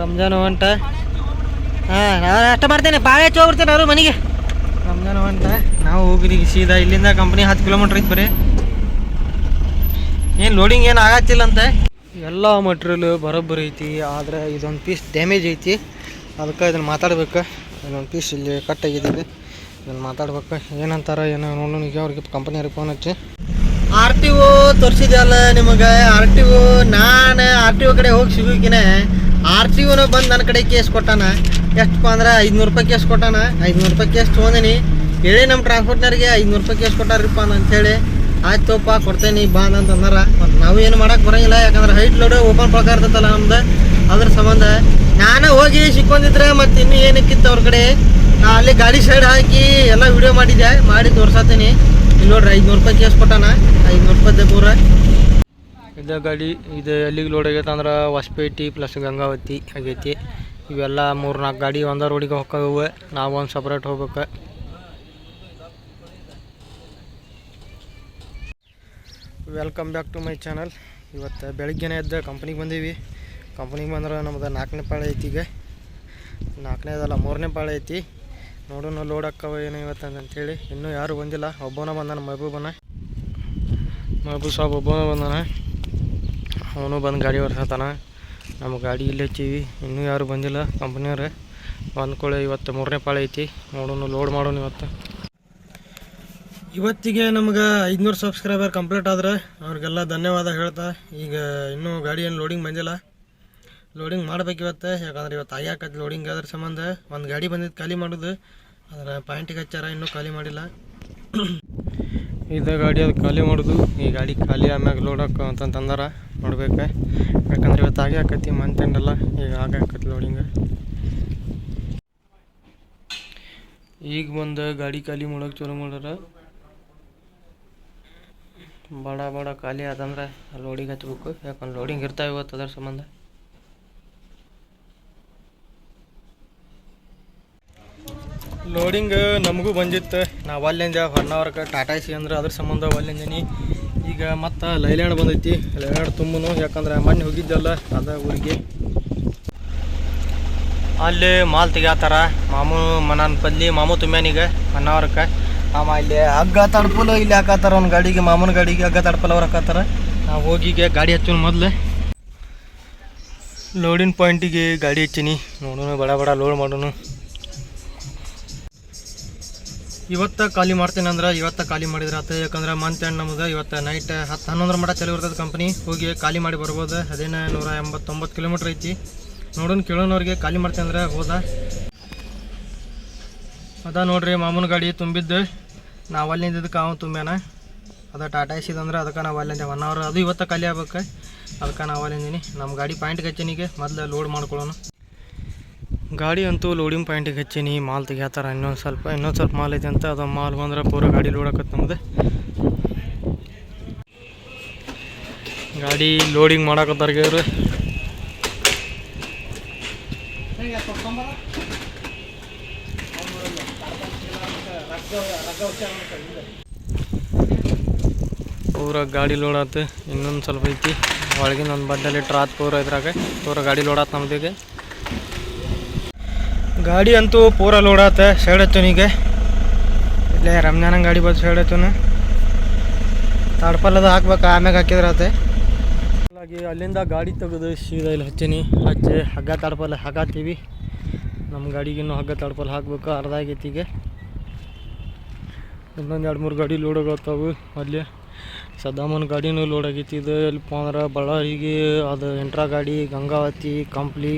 ರಂಜಾನ್ ಹೊಂಟ ಹಾಂ, ನಾನು ಅಷ್ಟ ಮಾಡ್ತೇನೆ, ಬಾಳೆ ಹೆಚ್ಚು ಹೋಗ್ಬಿಡ್ತೇನೆ ಅವರು ಮನೆಗೆ. ರಂಜಾನ್ ಹೊಂಟ ನಾವು ಹೋಗ್ರಿ ಸೀದಾ ಇಲ್ಲಿಂದ ಕಂಪ್ನಿ ಹತ್ತು ಕಿಲೋಮೀಟ್ರ್ ಐತೆ ಬರೀ. ಏನು ಲೋಡಿಂಗ್ ಏನು ಆಗತ್ತಿಲ್ಲ ಅಂತ. ಎಲ್ಲ ಮಟ್ರಿಯಲ್ ಬರೋಬ್ಬರಿ ಐತಿ, ಆದ್ರೆ ಇದೊಂದು ಪೀಸ್ ಡ್ಯಾಮೇಜ್ ಐತಿ. ಅದಕ್ಕೆ ಇದನ್ನು ಮಾತಾಡ್ಬೇಕು. ಇದೊಂದು ಪೀಸ್ ಇಲ್ಲಿ ಕಟ್ ಆಗಿದೆ ಇದು. ಇದನ್ನು ಮಾತಾಡ್ಬೇಕು. ಏನಂತಾರ, ಏನೋ ನೋಡೋಣ ಈಗ ಅವ್ರಿಗೆ ಕಂಪನಿಯವ್ರಿಗೆ ಫೋನ್ ಹಚ್ಚಿ. ಆರ್ ಟಿ ಓ ತೋರಿಸಿದ್ಯಲ್ಲ ನಿಮಗೆ? ಆರ್ ಟಿ ಓ ನಾನು ಆರ್ ಟಿ ಓ ಕಡೆ ಹೋಗಿ ಸಿಗೋಕಿನ. ಆರ್ ಟಿ ಒನ ಬಂದು ನನ್ನ ಕಡೆ ಕೇಸ್ ಕೊಟ್ಟಾನ. ಎಷ್ಟಪ್ಪ ಅಂದ್ರೆ ಐದುನೂರು ರೂಪಾಯಿ ಕೇಸ್ ಕೊಟ್ಟಾನ. ಐದ್ನೂರು ರೂಪಾಯಿ ಕೇಸ್ ತೊಗೊಂಡಿನಿ ಹೇಳಿ ನಮ್ಮ ಟ್ರಾನ್ಸ್ಪೋರ್ಟ್ನವ್ರಿಗೆ ಐದುನೂರು ರೂಪಾಯಿ ಕೇಸ್ ಕೊಟ್ಟಾರಪ್ಪ ಅಂತೇಳಿ ಆಯ್ತು ತೋಪ ಕೊಡ್ತೇನೆ, ಬಾ ಅಂತ ಅಂದಾರ. ಮತ್ತು ನಾವು ಏನು ಮಾಡೋಕೆ ಬರಂಗಿಲ್ಲ. ಯಾಕಂದ್ರೆ ಹೈಟ್ ಲೋಡ್ ಓಪನ್ ಪ್ರಕಾರ ಇರ್ತೈತಲ್ಲ ನಮ್ದು. ಅದ್ರ ಸಂಬಂಧ ನಾನು ಹೋಗಿ ಸಿಕ್ಕೊಂಡಿದ್ರೆ ಮತ್ತೆ ಇನ್ನೂ ಏನಕ್ಕಿತ್ತು ಅವ್ರ ಕಡೆ? ನಾ ಅಲ್ಲಿ ಗಾಡಿ ಸೈಡ್ ಹಾಕಿ ಎಲ್ಲ ವಿಡಿಯೋ ಮಾಡಿದ್ದೆ. ಮಾಡಿ ತೋರ್ಸತ್ತೀನಿ ಇಲ್ಲಿ ನೋಡ್ರಿ, ಐದುನೂರು ರೂಪಾಯಿ ಕೇಸ್ ಕೊಟ್ಟಾನ. ಐದ್ನೂರು ರೂಪಾಯಿ ಪೂರ ಇದು ಗಾಡಿ, ಇದು ಎಲ್ಲಿಗೆ ಲೋಡ್ ಆಗೈತೆ ಅಂದ್ರೆ ಹೊಸಪೇಟೆ ಪ್ಲಸ್ ಗಂಗಾವತಿ ಆಗೈತಿ. ಇವೆಲ್ಲ ಮೂರು ನಾಲ್ಕು ಗಾಡಿ ಒಂದೇ ರೋಡಿಗೆ ಹೋಗ್ತಾವೆ ನಾವು ಒಂದು ಸಪ್ರೇಟ್ ಹೋಗ್ಬೇಕು. Welcome back to my channel ಇವತ್ತು ಬೆಳಗ್ಗೆನೇ ಎದ್ದ ಕಂಪ್ನಿಗೆ ಬಂದೀವಿ. ಕಂಪ್ನಿಗೆ ಬಂದ್ರೆ ನಮ್ದು ನಾಲ್ಕನೇ ಪಾಳೆ ಐತಿ ಈಗ. ನಾಲ್ಕನೇದಲ್ಲ ಮೂರನೇ ಪಾಳೆ ಐತಿ. ನೋಡೋಣ ಲೋಡ್ ಹಾಕವ ಏನು ಇವತ್ತು ಅಂತಂತೇಳಿ. ಇನ್ನೂ ಯಾರು ಬಂದಿಲ್ಲ. ಒಬ್ಬನ ಬಂದಾನ, ಮಹಬೂಬನ. ಮಹಬೂಬ್ ಸಾಬ್ ಒಬ್ಬನ ಬಂದಾನ. ಅವನು ಬಂದು ಗಾಡಿ ಓಡಿಸತ್ತಾನ ನಮ್ಮ ಗಾಡಿ ಇಲ್ಲಿ ಹಚ್ಚೀವಿ. ಇನ್ನೂ ಯಾರು ಬಂದಿಲ್ಲ. ಕಂಪ್ನಿಯವ್ರೆ ಬಂದ್ಕೊಳ್ಳಿ ಇವತ್ತು ಮೂರನೇ ಪಾಳೆ ಐತಿ. ನೋಡೋಣ ಲೋಡ್ ಮಾಡೋಣ ಇವತ್ತು. ಇವತ್ತಿಗೆ ನಮ್ಗೆ ಐದುನೂರು ಸಬ್ಸ್ಕ್ರೈಬರ್ ಕಂಪ್ಲೀಟ್ ಆದ್ರೆ ಅವ್ರಿಗೆಲ್ಲ ಧನ್ಯವಾದ ಹೇಳ್ತಾ. ಈಗ ಇನ್ನೂ ಗಾಡಿ ಏನು ಲೋಡಿಂಗ್ ಬಂದಿಲ್ಲ. ಲೋಡಿಂಗ್ ಮಾಡ್ಬೇಕು ಇವತ್ತು. ಯಾಕಂದ್ರೆ ಇವತ್ತು ಆಗ್ಯಾಕತ್ತೆ ಲೋಡಿಂಗ್ ಅದ್ರ ಸಂಬಂಧ. ಒಂದು ಗಾಡಿ ಬಂದಿದ್ದು ಖಾಲಿ ಮಾಡೋದು. ಅದರ ಪಾಯಿಂಟಿಗೆ ಹಚ್ಚಾರ, ಇನ್ನೂ ಖಾಲಿ ಮಾಡಿಲ್ಲ. ಇದು ಗಾಡಿ ಅದು ಖಾಲಿ ಮಾಡೋದು. ಈ ಗಾಡಿ ಖಾಲಿ ಆಮ್ಯಾಗ ಲೋಡ್ ಹಾಕೋ ಅಂತಂದಾರ ನೋಡ್ಬೇಕು. ಯಾಕಂದ್ರೆ ಇವತ್ತು ಆಗೇ ಆಕತಿ ಮಂತ್ ಎಂಡಲ್ಲ ಈಗ ಆಗಾಕತಿ ಲೋಡಿಂಗ್ ಈಗ ಬಂದ ಗಾಡಿ ಖಾಲಿ ಮಾಡೋಕೆ ಚಲೋ ಮಾಡ್ಯಾರ. ಬಡ ಬಡ ಖಾಲಿ ಆದಂದ್ರೆ ಲೋಡಿಂಗ್ ಹಚ್ಬೇಕು ಯಾಕಂದ್ರೆ ಲೋಡಿಂಗ್ ಇರ್ತಾವೆ ಇವತ್ತು ಅದರ ಸಂಬಂಧ. ಲೋಡಿಂಗ್ ನಮಗೂ ಬಂದಿತ್ತು. ನಾವು ಅಲ್ಲಿಂದ ಹೊನ್ನಾವರ್ಕ ಟಾಟಾ ಸಿ ಅಂದ್ರೆ ಅದ್ರ ಸಂಬಂಧ ಅಲ್ಲಿಂದನಿ. ಈಗ ಮತ್ತು ಲೈಲ್ಯಾಂಡ್ ಬಂದೈತಿ. ಲೈಲ್ಯಾಂಡ್ ತುಂಬನು, ಯಾಕಂದ್ರೆ ಮೊನ್ನೆ ಹೋಗಿದ್ದಲ್ಲ, ಅದ ಊರಿಗೆ. ಅಲ್ಲಿ ಮಾಲ್ ತೆಗ್ಯಾತಾರ. ಮಾಮು ಮನನ್ ಬದ್ಲಿ ಮಾಮು ತುಂಬ್ಯಾನೀಗ ಹೊನ್ನಾವರ್ಕ ಆಮ ಇಲ್ಲಿ ಹಗ್ಗ ತಡ್ಪಲ್ಲ ಇಲ್ಲಿ ಹಾಕತ್ತಾರ ಅವ್ನ ಗಾಡಿಗೆ, ಮಾಮೂನ ಗಾಡಿಗೆ ಹಗ್ಗ ತಡ್ಪಲ್ಲ ಅವ್ರು ಹಾಕತ್ತಾರ ನಾವು ಹೋಗಿಗೆ ಗಾಡಿ ಹಚ್ಚೋಣ ಮೊದಲು. ಲೋಡಿನ ಪಾಯಿಂಟಿಗೆ ಗಾಡಿ ಹಚ್ಚೀನಿ. ನೋಡೋಣ ಬಡ ಬಡ ಲೋಡ್ ಮಾಡೋಣ ಇವತ್ತ ಖಾಲಿ ಮಾಡ್ತೇನೆ ಅಂದ್ರೆ ಇವತ್ತ ಖಾಲಿ ಮಾಡಿದ್ರೆ ಆತ, ಯಾಕಂದ್ರೆ ಮಂತ್ ಎಂಡ್ ನಮ್ದು ಇವತ್ತು ನೈಟ್ ಹತ್ತು ಹನ್ನೊಂದರ ಮಟ ಚಲೋ ಇರ್ತದೆ ಕಂಪ್ನಿ ಹೋಗಿ ಖಾಲಿ ಮಾಡಿ ಬರ್ಬೋದು. ಅದೇನ ನೂರ ಎಂಬತ್ತೊಂಬತ್ತು ಕಿಲೋಮೀಟ್ರ್ ಐತಿ. ನೋಡೋಣ ಕೇಳೋನವ್ರಿಗೆ ಖಾಲಿ ಮಾಡ್ತೇನೆ ಅಂದ್ರೆ ಹೋದ. ಅದ ನೋಡ್ರಿ ಮಾಮೂನ್ ಗಾಡಿ ತುಂಬಿದ್ದು. ನಾವು ಅಲ್ಲಿಂದ ಅವನು ಅವ ತುಂಬ್ಯಾನ. ಅದ ಟಾಟಾ ಎಸ್ ಇದಂದ್ರೆ ಅದಕ್ಕೆ ನಾವು ಅಲ್ಲಿಂದ ಒನ್ ಅವರ್ ಅದು ಇವತ್ತ ಖಾಲಿ ಆಗ್ಬೇಕು. ಅದಕ್ಕೆ ನಾವು ಅಲ್ಲಿಂದೀನಿ. ನಮ್ಮ ಗಾಡಿ ಪಾಯಿಂಟ್ ಗಚ್ಚನಿಗೆ ಮೊದಲು ಲೋಡ್ ಮಾಡ್ಕೊಳ್ಳೋಣ ಗಾಡಿ ಅಂತೂ ಲೋಡಿಂಗ್ ಪಾಯಿಂಟಿಗೆ ಹಚ್ಚೀನಿ ಮಾಲ್ ತೆಗಿಯತ್ತಾರ ಇನ್ನೊಂದು ಸ್ವಲ್ಪ ಇನ್ನೊಂದು ಸ್ವಲ್ಪ ಮಾಲ್ ಐತೆ ಅಂತ ಅದು ಮಾಲ್ ಬಂದ್ರೆ ಪೂರ ಗಾಡಿ ಲೋಡಕತ್ತ ನಮ್ದು. ಗಾಡಿ ಲೋಡಿಂಗ್ ಮಾಡಾಕತ್ತಾರ ಇವರು ಪೂರ ಗಾಡಿ ಲೋಡ್ ಆತು, ಇನ್ನೊಂದು ಸ್ವಲ್ಪ ಐತಿ. ಒಳಗಿನ ಒಂದು ಬಡ್ಡಲ್ಲಿ ಟ್ರಾತ್ ಪೂರ ಇದ್ರಾಗ, ಪೂರ ಗಾಡಿ ಲೋಡ್ ನಮ್ದು ನಮ್ದಿಗೆ ಗಾಡಿ ಅಂತೂ ಪೂರ ಲೋಡ್ ಆತ ಸೈಡ್ ಈಗ ಇಲ್ಲೇ ರಂಜಾನ ಗಾಡಿ ಬಂದು ಸೈಡ್ ತಡಪಲ್ಲದ ಹಾಕ್ಬೇಕು, ಆಮ್ಯಾಗ ಹಾಕಿದ್ರೆ ಆತ ಹಾಗಾಗಿ ಅಲ್ಲಿಂದ ಗಾಡಿ ತೆಗೆದು ಸೀದಾ ಇಲ್ಲಿ ಹಚ್ಚೀನಿ. ಹಚ್ಚಿ ಹಗ್ಗ ತಾಡ್ಪಲ್ ಹಾಕಾತೀವಿ ನಮ್ಮ ಗಾಡಿಗಿನ್ನೂ ಹಗ್ಗ ತಾಡ್ಪಲ್ ಹಾಕ್ಬೇಕು, ಅರ್ಧ ಆಗೈತಿ ಈಗ ಇನ್ನೊಂದು ಎರಡು ಮೂರು ಗಾಡಿ ಲೋಡ್ ಆಗತ್ತವು. ಅಲ್ಲಿ ಸದಾಮನ್ ಗಾಡಿನೂ ಲೋಡ್ ಆಗೈತಿ. ಇದು ಎಲ್ಪ ಅಂದ್ರೆ ಬಳ್ಳಾರಿಗೆ, ಅದು ಎಂಟ್ರಾ ಗಾಡಿ, ಗಂಗಾವತಿ, ಕಂಪ್ಲಿ.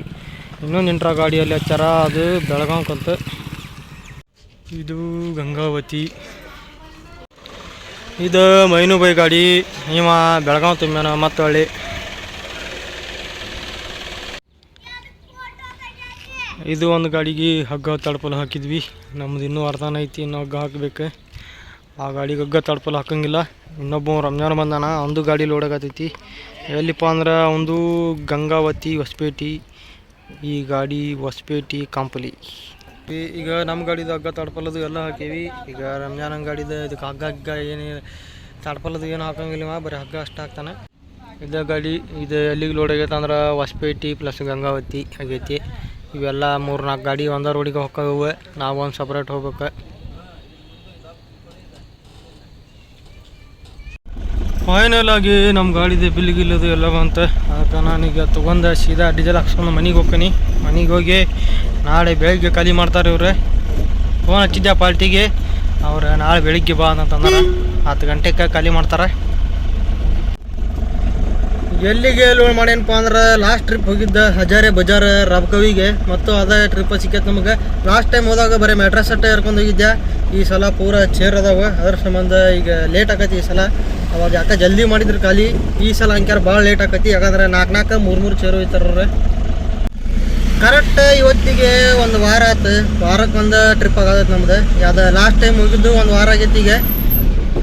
ಇನ್ನೊಂದು ನಿಂಟ್ರ ಗಾಡಿಯಲ್ಲಿ ಹಚ್ಚಾರ ಅದು ಬೆಳಗಾವಂತ ಇದು ಗಂಗಾವತಿ. ಇದು ಮೈನುಬೈ ಗಾಡಿ ಇವ ಬೆಳಗಾವ್ ತುಂಬ್ಯಾನ ಮತ್ತು ಹಳ್ಳಿ ಇದು ಒಂದು ಗಾಡಿಗೆ ಹಗ್ಗ ತಡ್ಪಲ್ ಹಾಕಿದ್ವಿ. ನಮ್ದು ಇನ್ನೂ ಅರ್ಧನ ಐತಿ, ಇನ್ನೂ ಹಗ್ಗ ಹಾಕ್ಬೇಕು. ಆ ಗಾಡಿಗೆ ಹಗ್ಗ ತಡಪಲು ಹಾಕಂಗಿಲ್ಲ. ಇನ್ನೊಬ್ಬ ರಂಜಾನ್ ಬಂದಾನ, ಒಂದು ಗಾಡಿ ಲೋಡಾಗತೈತಿ ಎಲ್ಲಿಪ್ಪ ಅಂದ್ರೆ, ಒಂದು ಗಂಗಾವತಿ ಹೊಸಪೇಟಿ. ಈ ಗಾಡಿ ಹೊಸಪೇಟಿ ಕಂಪಲಿ. ಈಗ ನಮ್ಮ ಗಾಡಿದು ಹಗ್ಗ ತಡ್ಪಲ್ಲದು ಎಲ್ಲ ಹಾಕೀವಿ. ಈಗ ರಂಜಾನ್ ಗಾಡಿದು ಇದಕ್ಕೆ ಹಗ್ಗ ಹಗ್ಗ ಏನು ತಡ್ಪಲ್ಲದು ಏನು ಹಾಕಂಗಿಲ್ಲ ಬರೀ ಹಗ್ಗ ಅಷ್ಟು ಹಾಕ್ತಾನೆ. ಇದ ಗಾಡಿ, ಇದು ಎಲ್ಲಿಗೆ ಲೋಡ್ ಆಗೈತೆ ಅಂದ್ರೆ ಹೊಸಪೇಟೆ ಪ್ಲಸ್ ಗಂಗಾವತಿ ಆಗೈತಿ. ಇವೆಲ್ಲ ಮೂರು ನಾಲ್ಕು ಗಾಡಿ ಒಂದೇ ರೋಡಿಗೆ ಹೋಗ್ತಾವೆ ನಾವು ಒಂದು ಸಪ್ರೇಟ್ ಹೋಗ್ಬೇಕು. ಫೈನಲ್ ಆಗಿ ನಮ್ಮ ಗಾಡಿದೆ ಬಿಲ್ ಗಿಲ್ಲದು ಎಲ್ಲ ಬಂತು ಅದಕ್ಕೆ ನಾನೀಗ ತೊಗೊಂಡು ಸೀದಾ ಡೀಸೆಲ್ ಹಾಕ್ಸ್ಕೊಂಡು ಮನೆಗೆ ಹೋಗ್ತೀನಿ. ಮನೆಗೆ ಹೋಗಿ ನಾಳೆ ಬೆಳಗ್ಗೆ ಖಾಲಿ ಮಾಡ್ತಾರೆ ಇವ್ರೆ. ಫೋನ್ ಹಚ್ಚಿದ್ದೆ ಪಾರ್ಟಿಗೆ ಅವ್ರು, ನಾಳೆ ಬೆಳಿಗ್ಗೆ ಬಾ ಅಂತಂದ್ರೆ ಹತ್ತು ಗಂಟೆಗೆ ಖಾಲಿ ಮಾಡ್ತಾರೆ. ಎಲ್ಲಿಗೆ ಲೋನ್ ಮಾಡೇನಪ್ಪ ಅಂದ್ರೆ ಲಾಸ್ಟ್ ಟ್ರಿಪ್ ಹೋಗಿದ್ದ ಹಜಾರೆ ಬಜಾರ್ ರಬ್ಕವಿಗೆ ಮತ್ತು ಅದೇ ಟ್ರಿಪ್ ಸಿಕ್ಕೈತೆ ನಮಗೆ. ಲಾಸ್ಟ್ ಟೈಮ್ ಹೋದಾಗ ಬರೀ ಮೆಟ್ರಸ್ ಅಟ್ಟೆ ಹರ್ಕೊಂಡು ಹೋಗಿದ್ದೆ ಈ ಸಲ ಪೂರ ಚೇರ್ ಅದಾವ. ಅದ್ರ ಸಂಬಂಧ ಈಗ ಲೇಟ್ ಆಕತಿ ಈ ಸಲ. ಅವಾಗ ಯಾಕೆ ಜಲ್ದಿ ಮಾಡಿದ್ರು ಖಾಲಿ? ಈ ಸಲ ಅಂಕ್ಯಾರ ಭಾಳ ಲೇಟ್ ಆಕತಿ, ಯಾಕಂದ್ರೆ ನಾಲ್ಕು ನಾಲ್ಕು ಮೂರು ಮೂರು ಚೇರು ಹೋಯ್ತಾರ್ರೆ ಕರೆಕ್ಟ್ ಇವತ್ತಿಗೆ ಒಂದು ವಾರ ಆಯ್ತು ವಾರಕ್ಕೆ ಒಂದು ಟ್ರಿಪ್ ಆಗತ್ತೆ ನಮ್ದು. ಯಾವ್ದು ಲಾಸ್ಟ್ ಟೈಮ್ ಹೋಗಿದ್ದು ಒಂದು ವಾರ ಆಗೈತಿ ಈಗ.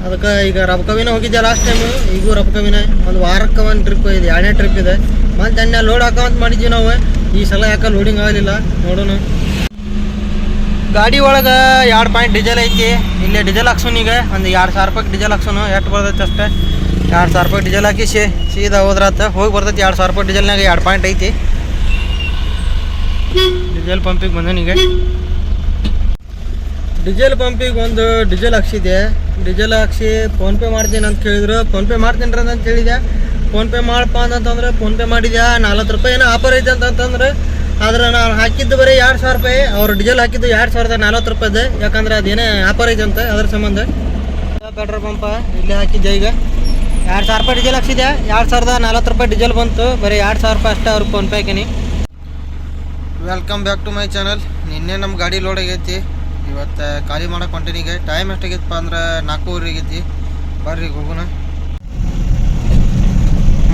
ಅದಕ್ಕೆ ಈಗ ರಬ್ಕವಿನ ಹೋಗಿದ್ದೆ ಲಾಸ್ಟ್ ಟೈಮು ಈಗೂ ರಬ್ಕವಿನ ಒಂದು ವಾರಕ್ಕೆ ಒಂದು ಟ್ರಿಪ್ ಇದೆ, ಎರಡನೇ ಟ್ರಿಪ್ ಇದೆ. ಮತ್ತೆ ಎಣ್ಣೆ ಲೋಡ್ ಹಾಕೋಂತ ಮಾಡಿದ್ವಿ ನಾವು. ಈ ಸಲ ಯಾಕೆ ಲೋಡಿಂಗ್ ಆಗಲಿಲ್ಲ? ನೋಡೋಣ. ಗಾಡಿ ಒಳಗೆ ಎರಡು ಪಾಯಿಂಟ್ ಡೀಸೆಲ್ ಐತಿ. ಇಲ್ಲೇ ಡೀಸೆಲ್ ಹಾಕ್ಸೋನು ಈಗ, ಒಂದು ಎರಡು ಸಾವಿರ ರೂಪಾಯಿ ಡೀಸೆಲ್ ಹಾಕ್ಸೋನು, ಎಷ್ಟು ಬರ್ತೈತೆ ಅಷ್ಟೇ. ಎರಡು ಸಾವಿರ ರೂಪಾಯಿ ಡೀಸೆಲ್ ಹಾಕಿ ಶೇ, ಸೀದಾ ಹೋದ್ರಾತ, ಹೋಗಿ ಬರ್ತೈತಿ ಎರಡು ಸಾವಿರ ರೂಪಾಯಿ ಡೀಸೆಲ್ನಾಗ, ಎರಡು ಪಾಯಿಂಟ್ ಐತಿ. ಡೀಸೆಲ್ ಪಂಪಿಗೆ ಬಂದೇನೀಗ ಡೀಸೆಲ್ ಪಂಪಿಗೆ ಒಂದು ಡೀಸೆಲ್ ಹಾಕ್ಸಿದೆ ಡೀಸೆಲ್ ಹಾಕ್ಸಿ ಫೋನ್ಪೇ ಮಾಡ್ತೀನಿ ಅಂತ ಕೇಳಿದ್ರು. ಫೋನ್ಪೇ ಮಾಡ್ತೀನಿ ಅಂತ ಹೇಳಿದೆ ಫೋನ್ಪೇ ಮಾಡಪ್ಪ ಅಂತಂದ್ರೆ ಫೋನ್ಪೇ ಮಾಡಿದ್ಯಾ? ನಲ್ವತ್ತು ರೂಪಾಯಿ ಏನೋ ಆಫರ್ ಐತೆ ಅಂತಂತಂದ್ರೆ ಆದ್ರೆ ನಾನು ಹಾಕಿದ್ದು ಬರೀ ಎರಡು ಸಾವಿರ ರೂಪಾಯಿ ಅವ್ರು ಡೀಸೆಲ್ ಹಾಕಿದ್ದು ಎರಡು ಸಾವಿರದ ನಲ್ವತ್ತು ರೂಪಾಯಿದೆ. ಯಾಕಂದ್ರೆ ಅದೇನೇ ಆಫರ್ ಐತೆ ಅಂತ ಅದ್ರ ಸಂಬಂಧ. ಪೆಟ್ರೋಲ್ ಪಂಪ ಇಲ್ಲೇ ಹಾಕಿದ್ದೆ ಈಗ. ಎರಡು ಸಾವಿರ ರೂಪಾಯಿ ಡೀಸೆಲ್ ಹಾಕ್ಸಿದೆ ಎರಡು ಸಾವಿರದ ನಲ್ವತ್ತು ರೂಪಾಯಿ ಡೀಸೆಲ್ ಬಂತು. ಬರೀ ಎರಡು ಸಾವಿರ ರೂಪಾಯಿ ಅಷ್ಟೇ ಅವ್ರಿಗೆ ಫೋನ್ಪೇ ಹಾಕಿನಿ welcome back to my channel ನಿನ್ನೆ ನಮ್ಮ ಗಾಡಿ ಲೋಡ್ ಆಗೈತಿ. ಇವತ್ತು ಖಾಲಿ ಮಾಡಕ್ಕೆ ಹೊಂಟೀನಿಗೆ ಟೈಮ್ ಎಷ್ಟಾಗಿತ್ತಪ್ಪ ಅಂದ್ರೆ ನಾಲ್ಕೂವರೆ ಆಗೈತಿ ಬರ್ರಿ ಈಗ ಹೋಗೋಣ.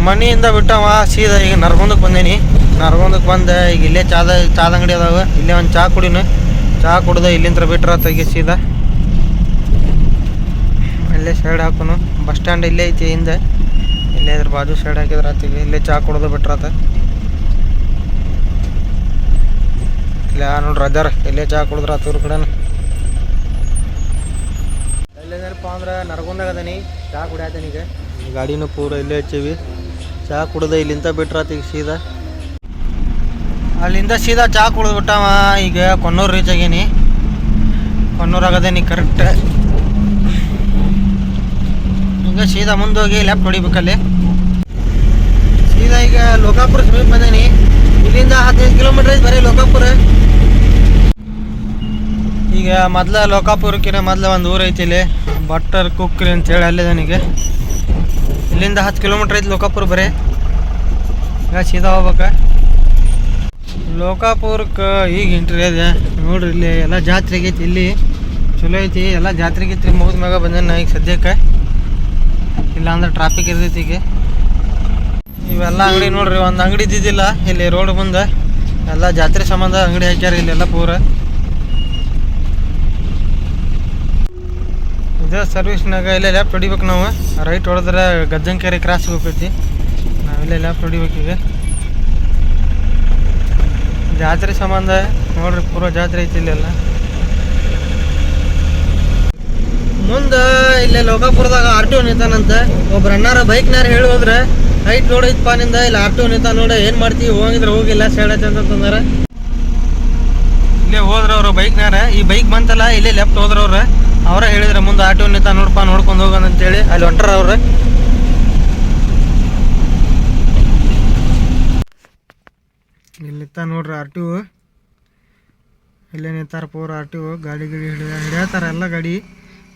ಮನೆಯಿಂದ ಬಿಟ್ಟವ ಸೀದಾ ಈಗ ನರ್ಗೊಂದಕ್ಕೆ ಬಂದೇನಿ. ನರ್ಗೊಂದಕ್ಕೆ ಬಂದೆ, ಈಗ ಇಲ್ಲೇ ಚಾದ ಚಾದ ಅಂಗಡಿ ಅದಾವ. ಇಲ್ಲೇ ಒಂದು ಚಹಾ ಕುಡಿನ. ಚಹಾ ಕುಡ್ದ ಇಲ್ಲಿಂದ ಬಿಟ್ರ ತೆಗೆಸಿದ ಸೀದಾ. ಇಲ್ಲೇ ಸೈಡ್ ಹಾಕೋನು. ಬಸ್ ಸ್ಟ್ಯಾಂಡ್ ಇಲ್ಲೇ ಐತಿ ಹಿಂದೆ. ಇಲ್ಲೇ ಇದ್ರ ಬಾಜು ಸೈಡ್ ಹಾಕಿದ್ರ ಆತಿಗೆ ಇಲ್ಲೇ ಚಹಾ ಕುಡ್ದು ಬಿಟ್ರಾತ ಇಲ್ಲ ನೋಡ್ರಿ ಅದಾರ ಇಲ್ಲೇ ಚಹಾ ಕುಡಿದ್ರ ಆತೂರ್ ಕಡೆನ. ಎಲ್ಲೇನಪ್ಪ ಅಂದ್ರೆ ನರ್ಗೊಂದಾಗ ಅದನಿ. ಚಹಾ ಕುಡಿಯತೀನಿ ಈಗ. ಗಾಡಿನೂ ಪೂರ ಇಲ್ಲೇ ಹಚ್ಚೀವಿ. ಚಹಾ ಕುಡ್ದ ಇಲ್ಲಿಂದ ಬಿಟ್ರಾತ ಈಗ ಸೀದಾ. ಅಲ್ಲಿಂದ ಸೀದಾ ಚಾ ಕುಡ್ದು ಬಿಟ್ಟವ ಈಗ ಕೊನ್ನೂರು ರೀಚ್ ಆಗೀನಿ. ಕೊನ್ನೂರು ಆಗದೇನಿ ಕರೆಕ್ಟ್ ಹಿಂಗೆ ಸೀದಾ ಮುಂದೆ ಹೋಗಿ ಲೆಫ್ಟ್ ಹೊಡಿಬೇಕಲ್ಲಿ ಸೀದಾ ಈಗ ಲೋಕಾಪುರ ಸಮೀಪ ಬಂದೇನಿ. ಇಲ್ಲಿಂದ ಹದಿನೈದು ಕಿಲೋಮೀಟರ್ ಐತೆ ಬರೀ ಲೋಕಾಪುರ. ಈಗ ಮೊದ್ಲ ಲೋಕಾಪುರಕ್ಕಿಂತ ಮೊದಲ ಒಂದು ಊರು ಐತಿ ಇಲ್ಲಿ. ಬಟ್ಟರ್ ಕುಕ್ರಿ ಅಂತೇಳಿ ಅಲ್ಲೇ ನನಗೆ. ಇಲ್ಲಿಂದ ಹತ್ತು ಕಿಲೋಮೀಟ್ರ್ ಐತಿ ಲೋಕಾಪುರ ಬರೀ. ಈಗ ಸೀದಾ ಹೋಗ್ಬೇಕ. ಲೋಕಾಪುರಕ್ಕೆ ಈಗ ಎಂಟ್ರಿ ಅದ ನೋಡ್ರಿ ಇಲ್ಲಿ ಎಲ್ಲ ಜಾತ್ರೆ ಇಲ್ಲಿ. ಚಲೋ ಐತಿ, ಎಲ್ಲ ಜಾತ್ರೆ ಗೀತ್ರಿ ಮುಗಿದ ಮ್ಯಾಗ ಬಂದೇನಿ ಈಗ ಸದ್ಯಕ್ಕೆ. ಇಲ್ಲಾಂದ್ರೆ ಟ್ರಾಫಿಕ್ ಇರ್ತೈತಿ ಈಗ. ಇವೆಲ್ಲ ಅಂಗಡಿ ನೋಡ್ರಿ, ಒಂದು ಅಂಗಡಿ ಇದ್ದಿದ್ದಿಲ್ಲ. ಇಲ್ಲಿ ರೋಡ್ ಮುಂದೆ ಎಲ್ಲ ಜಾತ್ರೆ ಸಂಬಂಧ ಅಂಗಡಿ ಹಾಕ್ಯಾರ ಇಲ್ಲೆಲ್ಲ ಪೂರ. ಇದೇ ಸರ್ವಿಸ್ನಾಗ ಇಲ್ಲೇ ಲ್ಯಾಪ್ ಹೊಡಿಬೇಕು ನಾವು. ರೈಟ್ ಹೊಡೆದ್ರೆ ಗದ್ದಂಕೇರಿ ಕ್ರಾಸ್ ಹೋಗ್ತೈತಿ. ನಾವಿಲ್ಲೇ ಲ್ಯಾಪ್ ಹೊಡಿಬೇಕು ಜಾತ್ರೆ ಸಂಬಂಧ ನೋಡ್ರಿ, ಪೂರ ಜಾತ್ರೆ ಐತಿ ಇಲ್ಲೆಲ್ಲ. ಮುಂದೆ ಇಲ್ಲೇ ಲೋಕಾಪುರದಾಗ ಆರ್ ಟಿ ಒ ನಿಂತಾನಂತ ಒಬ್ರು ಅಣ್ಣಾರ ಬೈಕ್ನಾರ ಹೇಳಿ ಹೋದ್ರೆ ಹೈಟ್ನಿಂದ, ಇಲ್ಲಿ ಆರ್ ಟಿ ಒ ನಿಂತ ನೋಡ, ಏನು ಮಾಡ್ತೀವಿ, ಹೋಗಿದ್ರೆ ಹೋಗಿಲ್ಲ ಸೇಡತ್ತೆ ಅಂತಂದ್ರ ಇಲ್ಲೇ ಹೋದ್ರ ಅವ್ರು ಬೈಕ್ನಾರ ಈ ಬೈಕ್ ಬಂತಲ್ಲ, ಇಲ್ಲೇ ಲೆಫ್ಟ್ ಹೋದ್ರ ಅವ್ರ. ಹೇಳಿದ್ರ, ಮುಂದೆ ಆಟೋ ನಿಂತ ನೋಡಪ್ಪ, ನೋಡ್ಕೊಂಡು ಹೋಗೋಣ ಅಂತೇಳಿ. ಅಲ್ಲಿ ಹೊಂಟ್ರ ಅವ್ರು. ಇಲ್ಲಿ ನಿಂತ ನೋಡ್ರಿ ಆರ್ ಟಿ ಒ ಇಲ್ಲೇ ನಿಂತಾರ ಪೂರ ಆರ್ ಟಿ ಒ ಗಾಡಿ ಗಿಡಿ ಹಿಡಿದ ಹಿಡಿಯತ್ತಾರ ಎಲ್ಲ ಗಾಡಿ.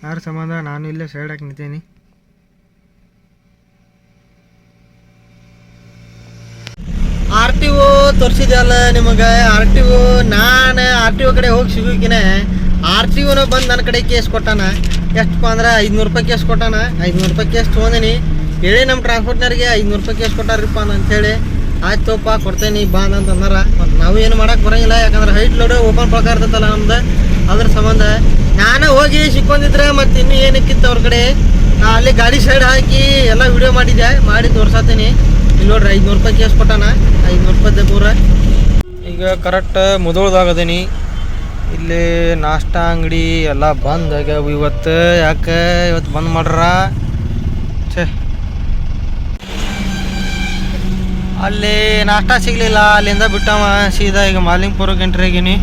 ಯಾರ ಸಂಬಂಧ? ನಾನು ಇಲ್ಲೇ ಸೈಡ್ ಹಾಕಿ ನಿಂತೇನಿ. ಆರ್ ಟಿ ಒ ತೋರಿಸಿದ್ಯಲ್ಲ ನಿಮಗೆ? ಆರ್ ಟಿ ಒ ನಾನು ಆರ್ ಟಿ ಒ ಕಡೆ ಹೋಗಿ ಸಿಗೋಕಿನ. ಆರ್ ಟಿ ಒನ ಬಂದು ನನ್ನ ಕಡೆ ಕೇಸ್ ಕೊಟ್ಟಾನ. ಎಷ್ಟಪ್ಪ ಅಂದ್ರೆ ಐದುನೂರು ರೂಪಾಯಿ ಕೇಸ್ ಕೊಟ್ಟಾನ. ಐದುನೂರು ರೂಪಾಯಿ ಕೇಸ್ ತೊಗೊಂಡಿನಿ ಹೇಳಿ ನಮ್ಮ ಟ್ರಾನ್ಸ್ಪೋರ್ಟ್ನವ್ರಿಗೆ ಐದುನೂರು ರೂಪಾಯಿ ಕೇಸ್ ಕೊಟ್ಟಾರಪ್ಪ ಅಂತೇಳಿ ಆಯ್ತು ತೋಪ, ಕೊಡ್ತೇನೆ, ಬಾ ಅಂತ ಅಂದಾರ. ಮತ್ತು ನಾವು ಏನು ಮಾಡಕ್ಕೆ ಬರಂಗಿಲ್ಲ, ಯಾಕಂದ್ರೆ ಹೈಟ್ ಲೋಡು ಓಪನ್ ಪ್ರಕಾರ ಇರ್ತೈತಲ್ಲ ನಮ್ದು, ಅದ್ರ ಸಂಬಂಧ. ನಾನು ಹೋಗಿ ಸಿಕ್ಕೊಂಡಿದ್ರೆ ಮತ್ತು ಇನ್ನೂ ಏನಕ್ಕಿತ್ತು ಅವ್ರ ಕಡೆ? ನಾ ಅಲ್ಲಿ ಗಾಡಿ ಸೈಡ್ ಹಾಕಿ ಎಲ್ಲ ವಿಡಿಯೋ ಮಾಡಿದ್ದೆ, ಮಾಡಿ ತೋರ್ಸಾತೀನಿ. ಇಲ್ಲಿ ನೋಡ್ರಿ, ಐದುನೂರು ರೂಪಾಯಿ ಕೇಸ್ ಕೊಟ್ಟಾನ, ಐದುನೂರು ರೂಪಾಯಿ ಪೂರ ಈಗ ಕರೆಕ್ಟ್ ಮುದೋಳ್ದಾಗದೀನಿ. ಇಲ್ಲಿ ನಾಷ್ಟಾ, ಅಂಗಡಿ ಎಲ್ಲ ಬಂದ್ ಆಗ್ಯಾವ ಇವತ್ತು. ಯಾಕೆ ಇವತ್ತು ಬಂದ್ ಮಾಡ್ರ? ಛೇ. ಅಲ್ಲಿ ನಾಷ್ಟ ಸಿಗಲಿಲ್ಲ, ಅಲ್ಲಿಂದ ಬಿಟ್ಟವ ಸೀದಾ ಈಗ ಮಾಲಿಂಗ್ಪುರಕ್ಕೆ ಎಂಟ್ರಿ ಆಗೀನಿ.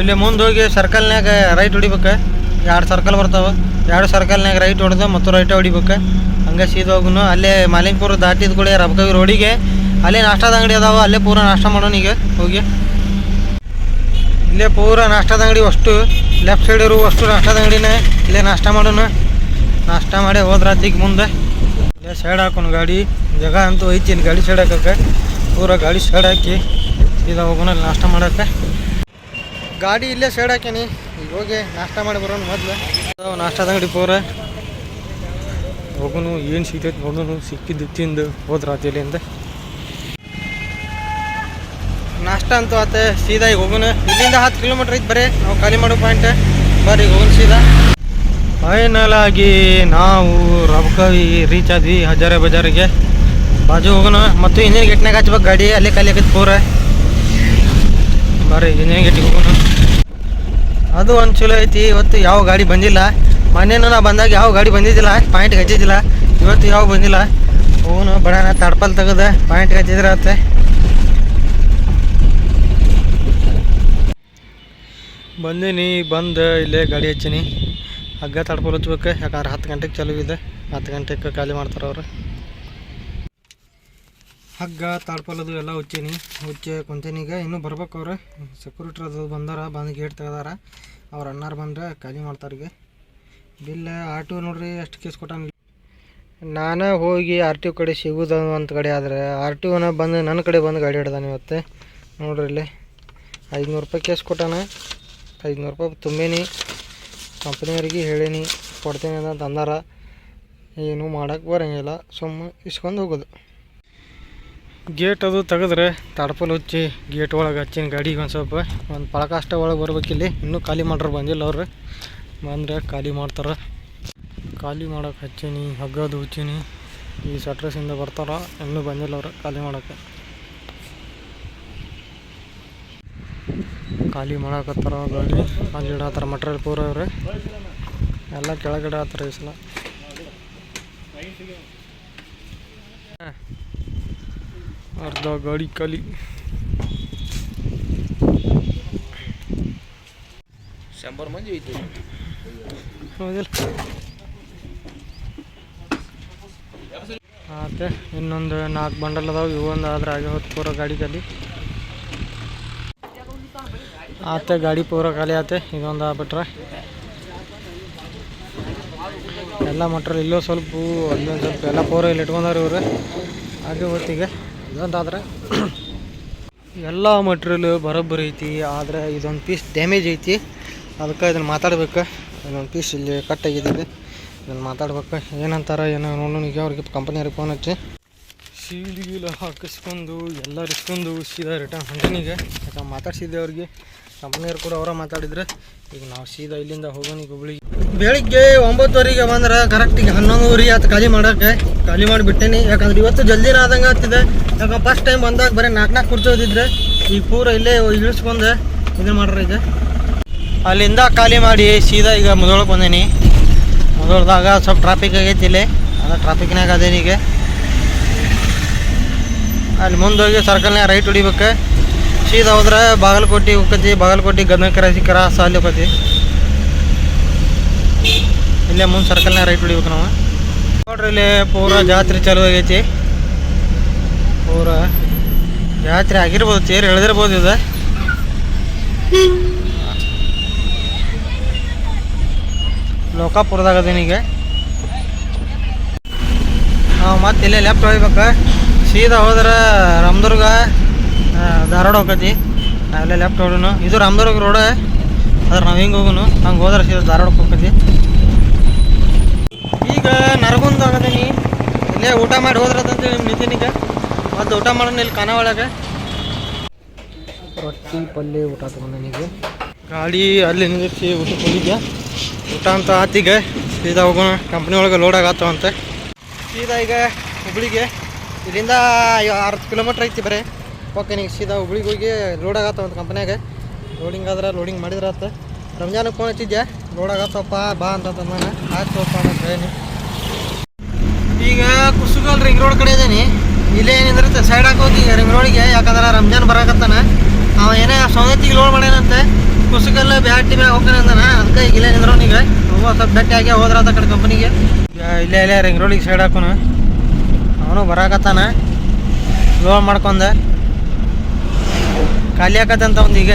ಇಲ್ಲಿ ಮುಂದೆ ಹೋಗಿ ಸರ್ಕಲ್ನಾಗ ರೈಟ್ ಹೊಡಿಬೇಕು. ಎರಡು ಸರ್ಕಲ್ ಬರ್ತಾವೆ. ಎರಡು ಸರ್ಕಲ್ನಾಗ ರೈಟ್ ಹೊಡೆದು ಮತ್ತು ರೈಟ್ ಹೊಡಿಬೇಕು. ಹಂಗೆ ಸೀದಾ ಹೋಗುನು. ಅಲ್ಲೇ ಮಾಲಿಂಗ್ಪುರ ದಾಟಿದ ಕೂಡ ರಬ್ಕವಿ ರೋಡಿಗೆ ಅಲ್ಲೇ ನಾಷ್ಟದ ಅಂಗಡಿ ಅದಾವ. ಅಲ್ಲೇ ಪೂರ ನಾಷ್ಟ ಮಾಡೋಣ ಈಗ. ಹೋಗಿ. ಇಲ್ಲೇ ಪೂರ ನಾಷ್ಟದ ಅಂಗಡಿ ಅಷ್ಟು. ಲೆಫ್ಟ್ ಸೈಡ್ ಇರುವ ಅಷ್ಟು ನಾಷ್ಟದ ಅಂಗಡಿನೇ ಇಲ್ಲೇ ನಾಷ್ಟ ಮಾಡೋಣ. ನಾಷ್ಟ ಮಾಡಿ ಹೋದ್ರಾತಿಗೆ ಮುಂದೆ. ಇಲ್ಲೇ ಸೈಡ್ ಹಾಕೊಂಡು ಗಾಡಿ. ಜಾಗ ಅಂತೂ ಐತಿ ಗಾಡಿ ಸೈಡ್ ಹಾಕಕ್ಕೆ. ಪೂರ ಗಾಡಿ ಸೈಡ್ ಹಾಕಿ ಇದು ಹೋಗೋಣ ನಾಷ್ಟ ಮಾಡಕ್ಕೆ. ಗಾಡಿ ಇಲ್ಲೇ ಸೈಡ್ ಹಾಕೀನಿ. ಈಗ ಹೋಗಿ ನಾಷ್ಟ ಮಾಡಿ ಬರೋಣ ಮೊದಲು. ನಾಷ್ಟದ ಅಂಗಡಿ ಪೂರ. ಹೋಗೋನು ಏನು ಸಿಗ್ತೈತೆ ನೋಡೋನು ಸಿಕ್ಕಿದ್ದು, ತಿಂದು ಹೋದ್ರ ಇಲ್ಲಿಂದ ನಾಷ್ಟ ಅಂತೂ ಆತ, ಸೀದಾ ಈಗ ಹೋಗೋಣ. ಇಲ್ಲಿಂದ ಹತ್ತು ಕಿಲೋಮೀಟ್ರ್ ಐತೆ ಬರೀ, ನಾವು ಖಾಲಿ ಮಾಡೋ ಪಾಯಿಂಟ್ ಬರ್ರಿ, ಈಗ ಹೋಗೋಣ ಸೀದಾ. ಫೈನಲ್ ಆಗಿ ನಾವು ರಬಕವಿ ರೀಚ್ ಆದ್ವಿ ಹಜಾರೆ ಬಜಾರಿಗೆ. ಬಾಜು ಹೋಗೋಣ. ಮತ್ತು ಇಂಜಿನ್ ಗೇಟ್ನಾಗ ಹಚ್ಬೇಕು ಗಾಡಿ, ಅಲ್ಲೇ ಖಾಲಿ ಆಗೈತೆ ಪೂರ. ಬರ್ರಿ ಇಂಜಿನ್ ಗೇಟಿಗೆ ಹೋಗೋಣ. ಅದು ಒಂದು ಚಲೋ ಐತಿ, ಇವತ್ತು ಯಾವ ಗಾಡಿ ಬಂದಿಲ್ಲ. ಮೊನ್ನೆನೂ ನಾ ಬಂದಾಗ ಯಾವ ಗಾಡಿ ಬಂದಿದ್ದಿಲ್ಲ ಪಾಯಿಂಟ್ಗೆ ಹಚ್ಚಿದ್ದಿಲ್ಲ. ಇವತ್ತು ಯಾವ ಬಂದಿಲ್ಲ. ಹೋಗೋಣ ಬಡಾನ ತಡ್ಪಲ್ ತೆಗೆದ ಪಾಯಿಂಟ್ಗೆ ಹಚ್ಚಿದ್ರೆ ಬಂದಿನಿ ಬಂದೀನಿ, ಬಂದು, ಇಲ್ಲೇ ಗಾಡಿ ಹಚ್ಚೀನಿ. ಹಗ್ಗ ತಡ್ಪಲ್ ಹಚ್ಬೇಕು, ಯಾಕಂದ್ರೆ ಹತ್ತು ಗಂಟೆಗೆ ಚಲೋ ಇದೆ. ಹತ್ತು ಗಂಟೆಗೆ ಖಾಲಿ ಮಾಡ್ತಾರೆ ಅವರು. ಹಗ್ಗ ತಾಳ್ಪಲದು ಎಲ್ಲ ಹುಚ್ಚೇನಿ. ಹುಚ್ಚಿ ಕುಂತೇನೀಗ ಇನ್ನೂ ಬರ್ಬೇಕು ಅವ್ರು. ಸೆಕ್ಯೂರಿಟಿ ಅದು ಬಂದಾರ, ಬಂದು ಗೇಟ್ ತೆಗ್ದಾರ. ಅವ್ರ ಅಣ್ಣಾರು ಬಂದ್ರೆ ಖಾಲಿ ಮಾಡ್ತಾರಿಗೆ ಬಿಲ್ ಆರ್ ಟಿ ನೋಡ್ರಿ, ಎಷ್ಟು ಕೇಸ್ ಕೊಟ್ಟಾನ ನಾನೇ ಹೋಗಿ ಆರ್ ಟಿ ಕಡೆ ಸಿಗೋದು ಅಂತ ಕಡೆ ಆದರೆ, ಆರ್ ಟಿ ಒನ ಬಂದು ನನ್ನ ಕಡೆ ಬಂದು ಗಾಡಿ ಹಿಡ್ದಾನೆ ಇವತ್ತು. ನೋಡ್ರಿ ಇಲ್ಲಿ. ಐದುನೂರು ರೂಪಾಯಿ ಕೇಸ್ ಕೊಟ್ಟಾನ. ಐದುನೂರು ರೂಪಾಯಿ ತುಂಬೇನಿ. ಕಂಪ್ನಿಯವ್ರಿಗೆ ಹೇಳೀನಿ, ಕೊಡ್ತೇನೆ ಅಂತ ಅಂದಾರ. ಏನೂ ಮಾಡೋಕ್ಕೆ ಬರೋಂಗಿಲ್ಲ. ಸುಮ್ಮ ಇಸ್ಕೊಂಡು ಹೋಗೋದು. ಗೇಟ್ ಅದು ತೆಗೆದ್ರೆ ತಾಡ್ಪಲ್ ಹಚ್ಚಿ ಗೇಟ್ ಒಳಗೆ ಹಚ್ಚಿನ ಗಾಡಿಗೆ ಒಂದು ಸ್ವಲ್ಪ. ಒಂದು ಪಳಕಾಷ್ಟ ಒಳಗೆ ಬರ್ಬೇಕಿಲ್ಲಿ ಇನ್ನೂ ಖಾಲಿ ಮಾಡ್ರೆ ಬಂದಿಲ್ಲ ಅವ್ರು. ಬಂದರೆ ಖಾಲಿ ಮಾಡ್ತಾರೆ. ಖಾಲಿ ಮಾಡೋಕೆ ಹಚ್ಚೀನಿ, ಹಗ್ಗದು ಹಚ್ಚೀನಿ ಈ ಸಟ್ರಸಿಂದ ಬರ್ತಾರ. ಇನ್ನೂ ಬಂದಿಲ್ಲ ಅವ್ರು ಖಾಲಿ ಮಾಡೋಕ್ಕೆ. ಖಾಲಿ ಮಾಡಕತ್ತಾರ ಗಾಡಿ. ಅಲ್ಲಿ ಇಡತ್ತಾರ ಮಟ್ರಿಯಲ್ ಪೂರ ಅವ್ರೆ. ಎಲ್ಲ ಕೆಳಗಡೆ ಆತರ ಈ ಸಲ. ಅರ್ಧ ಗಾಡಿ ಕಲಿ ಶಂಬರ್ ಮಂದಿ ಐತಿ. ಆತೆ ಇನ್ನೊಂದು ನಾಲ್ಕು ಬಂಡಲ್ ಅದಾವೆ ಇವೊಂದು ಆದ್ರೆ ಆಗಿ ಹೊತ್ತು ಪೂರ ಗಾಡಿ ಕಲಿ ಆತೆ ಗಾಡಿ ಪೂರ ಖಾಲಿ ಆತೆ ಇದೊಂದು ಆಗ್ಬಿಟ್ರೆ. ಎಲ್ಲ ಮಟ್ರಲ್ಲಿ ಇಲ್ಲೋ ಸ್ವಲ್ಪ ಅಲ್ಲೊಂದು ಸ್ವಲ್ಪ ಎಲ್ಲ ಪೂರ ಇಲ್ಲಿ ಇಟ್ಕೊಂಡಾರೆ ಇವರು. ಹಾಗೆ ಹೊತ್ತಿಗೆ. ಇದೊಂದು ಆದ್ರೆ ಎಲ್ಲ ಮಟ್ರಿಯಲ್ ಬರೋಬ್ಬರಿ ಐತಿ, ಆದರೆ ಇದೊಂದು ಪೀಸ್ ಡ್ಯಾಮೇಜ್ ಐತಿ. ಅದಕ್ಕೆ ಇದನ್ನು ಮಾತಾಡ್ಬೇಕು. ಇದೊಂದು ಪೀಸ್ ಇಲ್ಲಿ ಕಟ್ ಆಗಿದ್ದೀವಿ ಇದನ್ನು ಮಾತಾಡ್ಬೇಕು. ಏನಂತಾರೆ ಏನೋ ನೋಡೋಣ ಈಗ ಅವ್ರಿಗೆ ಕಂಪ್ನಿಯವ್ರಿಗೆ ಫೋನ್ ಹಚ್ಚಿ. ಸೀಲ್ಗಿಲ್ಲ ಹಾಕಿಸ್ಕೊಂಡು ಎಲ್ಲ ಇಸ್ಕೊಂಡು ಸೀದಾ ರಿಟರ್ನ್ ಹಂಡನಿಗೆ ಯಾಕಂದ್ರೆ ಮಾತಾಡ್ಸಿದ್ದೆ ಅವ್ರಿಗೆ. ಕಂಪ್ನಿಯವ್ರು ಕೂಡ ಅವರ ಮಾತಾಡಿದ್ರೆ. ಈಗ ನಾವು ಸೀದಾ ಇಲ್ಲಿಂದ ಹೋಗೋಣ ಹುಬ್ಳಿಗೆ ಬೆಳಿಗ್ಗೆ ಒಂಬತ್ತುವರೆಗೆ ಬಂದ್ರೆ ಕರೆಕ್ಟ್ ಈಗ ಹನ್ನೊಂದುವರೆಗೆ ಆತು ಖಾಲಿ ಮಾಡೋಕ್ಕೆ ಖಾಲಿ ಮಾಡಿಬಿಟ್ಟೇನಿ. ಯಾಕಂದ್ರೆ ಇವತ್ತು ಜಲ್ದಿನ ಆದಂಗೆ ಆಗ್ತಿದೆ. ಯಾಕಂದ್ರೆ ಫಸ್ಟ್ ಟೈಮ್ ಬಂದಾಗ ಬರೀ ನಾಲ್ಕು ನಾಲ್ಕು ಕುರ್ಚೋದಿದ್ರೆ ಈಗ ಪೂರ ಇಲ್ಲೇ ಇಳಿಸ್ಕೊಂಡೆ. ಇದು ಮಾಡ್ರಿ ಈಗ. ಅಲ್ಲಿಂದ ಖಾಲಿ ಮಾಡಿ ಸೀದಾ ಈಗ ಮುದೋಳಕ್ಕೆ ಬಂದೇನಿ. ಮುದೊಳ್ದಾಗ ಸ್ವಲ್ಪ ಟ್ರಾಫಿಕ್ ಆಗೈತಿ ಇಲ್ಲಿ. ಅದ ಟ್ರಾಫಿಕ್ನಾಗ ಅದೇನೀಗ ಅಲ್ಲಿ ಮುಂದೋಗಿ ಸರ್ಕಲ್ನಾಗ ರೈಟ್ ಹೊಡಿಬೇಕು. ಸೀದಾ ಹೋದ್ರೆ ಬಾಗಲಕೋಟೆ ಉಕ್ಕತಿ ಬಾಗಲಕೋಟೆ ಗದನಕರ ಕ್ರಾಸ್ ಅಲ್ಲಿ ಹೋಗತಿ ಇಲ್ಲೇ ಮುಂದೆ ಸರ್ಕಲ್ನಾಗ ರೈಟ್ ಹೊಡಿಬೇಕು ನಾವು. ನೋಡ್ರಿ ಇಲ್ಲಿ ಪೂರ ಜಾತ್ರೆ ಚಾಲು ಆಗೈತಿ. ಪೂರ ಜಾತ್ರೆ ಆಗಿರ್ಬೋದು ಚೇರ್ ಎಳ್ದಿರ್ಬೋದು ಇದು. ಲೋಕಾಪುರದಾಗ ಅದೀನಿ ಈಗ. ನಾವು ಮತ್ತೆ ಇಲ್ಲೇ ಲೆಫ್ಟ್ ಹೋಗ್ಬೇಕು ಸೀದಾ ಹೋದ್ರೆ ರಾಮದುರ್ಗ ಧಾರವಾಡ ಹೋಗತಿ ನಾವೆಲ್ಲ ಲೆಫ್ಟ್ ಹೋಗೋಣ ಇದು ರಾಮದುರ್ಗ ರೋಡ ಆದ್ರೆ ನಾವು ಹಿಂಗೆ ಹೋಗೋನು? ಹಂಗೆ ಹೋದ್ರೆ ಸೀದಾ ಧಾರವಾಡಕ್ಕೆ ಹೋಗತಿ ಈಗ ನರಗುಂದ ಆಗದೀನಿ. ಇಲ್ಲೇ ಊಟ ಮಾಡಿ ಹೋದ್ರದಂತ ನಿಮ್ಮ ನಿತಿನಿಗೆ. ಮತ್ತು ಊಟ ಮಾಡೋಣ ಇಲ್ಲಿ ಖಾನ ಒಳಗೆ ರೊಟ್ಟಿ ಪಲ್ಯ ಊಟ ತೊಗೊಂಡೀಗ ಗಾಡಿ ಅಲ್ಲಿ ನಿಂದಿರ್ಸಿ ಊಟ ಹೋಗಿದ್ದೆ ಊಟ ಅಂತ ಆತೀಗ ಸೀದಾ ಹೋಗೋಣ. ಕಂಪ್ನಿ ಒಳಗೆ ಲೋಡ್ ಆಗತ್ತವಂತೆ ಸೀದಾ ಈಗ ಹುಬ್ಳಿಗೆ. ಇಲ್ಲಿಂದ ಆರು ಕಿಲೋಮೀಟ್ರ್ ಐತಿ ಬರೀ. ಈಗ ಸೀದಾ ಹುಬ್ಳಿಗೆ ಹೋಗಿ ಲೋಡ್ ಆಗತ್ತವಂತ ಕಂಪ್ನ್ಯಾಗ ಲೋಡಿಂಗ್ ಆದ್ರೆ ಲೋಡಿಂಗ್ ಮಾಡಿದ್ರತ್ತ ರಂಜಾನಕ್ಕೆ ಫೋನ್ ಹಚ್ಚಿದ್ಯ? ಲೋಡ್ ಆಗತ್ತಪ್ಪ, ಬಾ ಅಂತ ನಾನು ಆಯ್ತು ತಗೋಪ್ಪ ಅಂತ ಹೇಳಿ ಈಗ ಕುಸುಗಲ್ ರಿಂಗ್ ರೋಡ್ ಕಡೆ ಇದ್ದೀನಿ ಇಲ್ಲೇ ಏನಿದ್ರೆ ಸೈಡ್ ಹಾಕೋಗಿ ರಿಂಗ್ ರೋಡಿಗೆ ಯಾಕಂದ್ರೆ ರಂಜಾನ್ ಬರಕತ್ತಾನೆ. ಅವ ಏನೇ ಸೌದತ್ತಿಗೆ ಲೋಡ್ ಮಾಡ್ಯಾನಂತೆ. ಕುಸುಕಲ್ಲ ಬ್ಯಾಟಿ ಮ್ಯಾಗ ಹೋಗ್ತಾನೆ ಅಂದಾನ. ಅದಕ್ಕೆ ಈಗ ಇಲ್ಲೇ ನಿಂದ್ರೋನಿಗ ಹೋಗೋ ಸ್ವಲ್ಪ ಬೆಟ್ಟಿ ಆಗಿ ಹೋದ್ರ ಕಡೆ ಕಂಪ್ನಿಗೆ ಇಲ್ಲೇ ಇಲ್ಲೇ ರಿಂಗ್ ರೋಡಿಗೆ ಸೈಡ್ ಹಾಕೋನು. ಅವನು ಬರಾಕತ್ತಾನ. ಲೋಡ್ ಮಾಡ್ಕೊಂಡ. ಖಾಲಿ ಆಕತ್ತಂತ ಒಂದು ಈಗ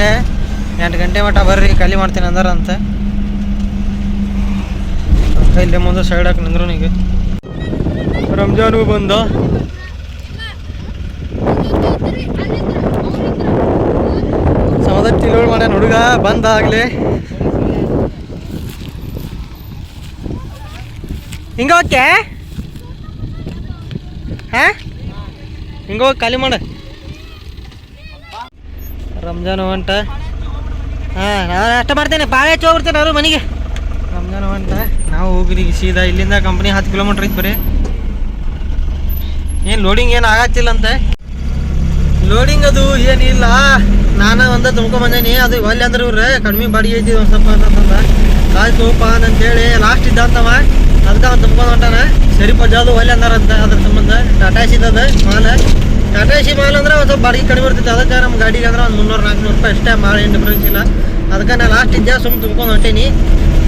ಎಂಟು ಗಂಟೆ ಮಟ್ಟ ಬರ್ರಿ ಖಾಲಿ ಮಾಡ್ತೀನಿ ಅಂದಾರಂತ. ಇಲ್ಲೇ ಮುಂದೆ ಸೈಡ್ ಹಾಕಿ ನಿಂದ್ರೋನಿಗೆ ರಂಜಾನು ಬಂದ. ಸೌದತ್ತಿ ತಿಳುವಳಿ ಮಾಡ್ಯಾನ ಹುಡುಗ ಬಂದ ಆಗ್ಲಿ. ಹಿಂಗ ಓಕೆ ಹಾ? ಹಿಂಗ ಹೋಗಿ ಖಾಲಿ ಮಾಡ. ರಂಜಾನ್ ಹೊಂಟ ಹಾಂ, ನಾನು ಅಷ್ಟ ಮಾಡ್ತೇನೆ. ಭಾಳ ಹಚ್ಚಿ ಹೋಗ್ಬಿಡ್ತೇನೆ ಅವರು ಮನೆಗೆ. ರಂಜಾನ್ ಹೊಂಟ ನಾವು ಹೋಗ್ರಿ, ಸೀದಾ ಇಲ್ಲಿಂದ ಕಂಪ್ನಿ ಹತ್ತು ಕಿಲೋಮೀಟ್ರ್ ಇತ್ತು ಬರೀ. ಏನು ಲೋಡಿಂಗ್ ಏನು ಆಗತ್ತಿಲ್ಲ ಅಂತ? ಲೋಡಿಂಗ್ ಅದು ಏನಿಲ್ಲ. ನಾನು ಒಂದು ತುಂಬ್ಕೊಂಬಂದೇನಿ ಅದು ಒಲ್ಲೆ ಅಂದ್ರೆ ಇವ್ರೆ ಕಡಿಮೆ ಬಾಡಿಗೆ ಐತಿ ಒಂದು ಸ್ವಲ್ಪ ಅಂತಂದ ಆಯ್ತುಪ್ಪ ಅಂತೇಳಿ ಲಾಸ್ಟ್ ಇದ್ದಂತವ. ಅದಕ್ಕೆ ಅವ್ನು ತುಂಬ್ಕೊಂಡು ಹೊಂಟಾನ. ಸರಿಪ ಅದು ಒಲ್ಲೆ ಅಂದಾರಂತ ಅದ್ರ ಸಂಬಂಧ. ಟಾಟಾ ಸಿದ್ದದ ಮಾಲ. ಟಾಟಾ ಸಿ ಮಾಲ್ ಅಂದ್ರೆ ಒಂದು ಬಾಡಿಗೆ ಕಡಿಮೆ ಇರ್ತೈತೆ ಅದಕ್ಕೆ ನಮ್ಮ ಗಾಡಿಗೆ ಅಂದ್ರೆ ಒಂದು ಮುನ್ನೂರು, ನಾಲ್ಕುನೂರು ರೂಪಾಯಿ ಅಷ್ಟೇ ಮಾಲ್, ಏನು ಡಿಫ್ರೆನ್ಸ್ ಇಲ್ಲ. ಅದಕ್ಕೆ ನಾನು ಲಾಸ್ಟ್ ಇದ್ದೆ ಸುಮ್ಮನೆ ತುಂಬ್ಕೊಂಡು ಹೊಂಟೀನಿ.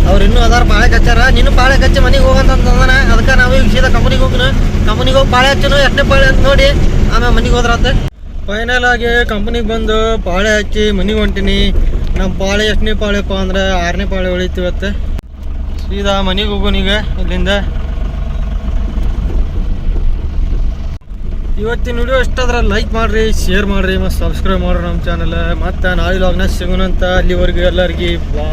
ಅವ್ರು ಇನ್ನೂ ಅದಾರ, ಬಾಳೆ ಕಚ್ಚಾರ. ನೀನು ಬಾಳೆ ಕಚ್ಚಿ ಮನೆಗೆ ಹೋಗಂತಂದ್ರೆ ಅದಕ್ಕೆ ನಾವು ಈಗ ಸೀದಾ ಕಂಪ್ನಿಗೆ ಹೋಗಿನ ಕಂಪ್ನಿಗೆ ಹೋಗಿ ಬಾಳೆ ಹಚ್ಚನು ಎಷ್ಟನೇ ಬಾಳೆ ಅಂತ ನೋಡಿ. ಆಮೇಲೆ ಮನೆಗೆ ಹೋದ್ರಂತೆ ಫೈನಲ್ ಆಗಿ ಕಂಪ್ನಿಗೆ ಬಂದು ಬಾಳೆ ಹಚ್ಚಿ ಮನೆಗೆ ಹೊಂಟೀನಿ. ನಮ್ಮ ಬಾಳೆ ಎಷ್ಟನೇ ಪಾಳೆಪ್ಪ ಅಂದ್ರೆ ಆರನೇ ಪಾಳೆ ಉಳಿತು ಇವತ್ತು ಸೀದಾ ಮನೆಗೆ ಹೋಗೋನೀಗ ಇಲ್ಲಿಂದ. ಇವತ್ತಿನ ವಿಡಿಯೋ ಇಷ್ಟಾದ್ರೆ ಲೈಕ್ ಮಾಡ್ರಿ ಶೇರ್ ಮಾಡಿರಿ, ಮತ್ತು ಸಬ್ಸ್ಕ್ರೈಬ್ ಮಾಡ್ರಿ ನಮ್ಮ ಚಾನಲ್ ಮತ್ತು ನಾಳೆ ಲಾಗ್ನ ಸಿಗೋಣಂತ ಅಲ್ಲಿವರೆಗೂ ಎಲ್ಲರಿಗೆ ಬಾ